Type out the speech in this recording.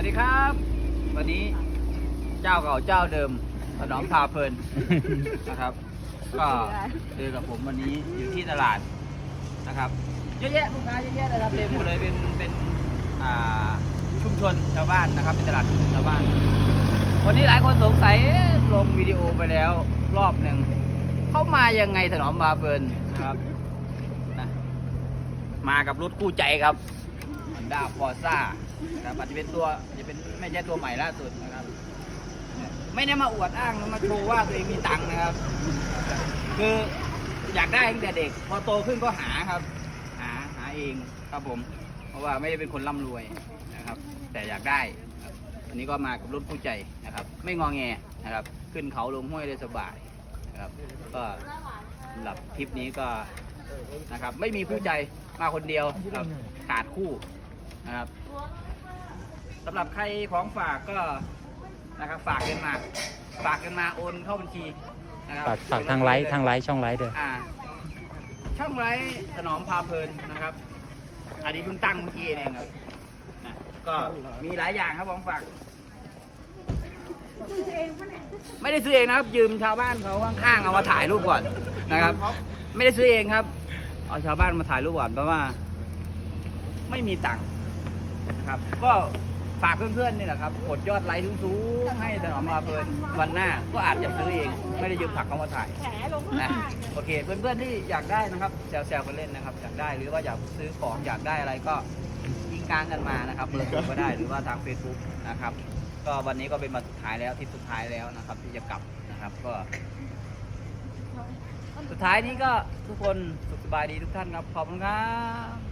วัสดีครับ วันนี้เจ้าเก่าเจ้าเดิมถนอมพาเพลินนะครับ ก็เจอกับผมวันนี้อยู่ที่ตลาดนะครับเยอะแยะลูกค้าเยอะแยะเลยครับเต็มหมดเลยเป็นเป็นอ่าชุมชนชาวบ้านนะครับเป็นตลาดชุมชนชาวบ้าน วันนี้หลายคนสงสัยเอ๊ะลงวิดีโอไปแล้วรอบหนึ่งเขามายังไงถนอมพาเพลินนะครับนะมากับรถคู่ใจครับฮอนด้าฟอร์ซ่า นะครับอาจจะเป็นตัวอาจจะเป็นไม่ใช่ตัวใหม่ล่าสุดนะครับ ไม่ได้มาอวดอ้างมาโชว์ว่าตัวเองมีตังค์นะครับ คืออยากได้ตั้งแต่เด็ก พอโตขึ้นก็หาครับ หาหาเองครับผม เพราะว่าไม่ได้เป็นคนร่ำรวยนะครับ แต่อยากได้อันนี้ก็มากับรถคู่ใจนะครับ ไม่งอแงนะครับ ขึ้นเขาลงห้วยได้สบายนะครับ ก็สำหรับทริปนี้ก็นะครับ ไม่มีคู่ใจมาคนเดียวครับขาดคู่นะครับ สำหรับใครของฝากก็นะครับฝากกันมา ฝากกันมาโอนเข้าบัญชีนะครับฝากฝากทางไลฟ์ทางไลฟ์ช่องไลฟ์ด้วยอ่าช่องไลฟ์ถนอมพาเพลินนะครับ อันนี้เพิ่งตั้งเมื่อกี้เองครับนะก็มีหลายอย่างครับของฝาก ไม่ได้ซื้อเองนะครับ ยืมชาวบ้านเขาข้างๆเอามาถ่ายรูปก่อนนะครับ ไม่ได้ซื้อเองครับ เอาชาวบ้านมาถ่ายรูปก่อนเพราะว่า ไม่มีตังค์ นะครับ ก็ฝากเพื่อนๆนี่แหละครับกดยอดไลค์สูงๆให้ถนอมมาเพลินวันหน้าก็อาจจะซื้อเองไม่ได้ยืมผักเขามาถ่ายนะโอเค เพื่อนๆที่อยากได้นะครับแซวๆกันเล่นนะครับอยากได้หรือว่าอยากซื้อของอยากได้อะไรก็ยิงกลางกันมานะครับเบอร์โทรก็ได้หรือว่าทาง Facebook นะครับ ก็วันนี้ก็เป็นวันสุดท้ายแล้วทริปสุดท้ายแล้วนะครับ ที่จะกลับนะครับก็ สุดท้ายนี้ก็ทุกคนสุขสบายดีทุกท่านครับขอบคุณครับ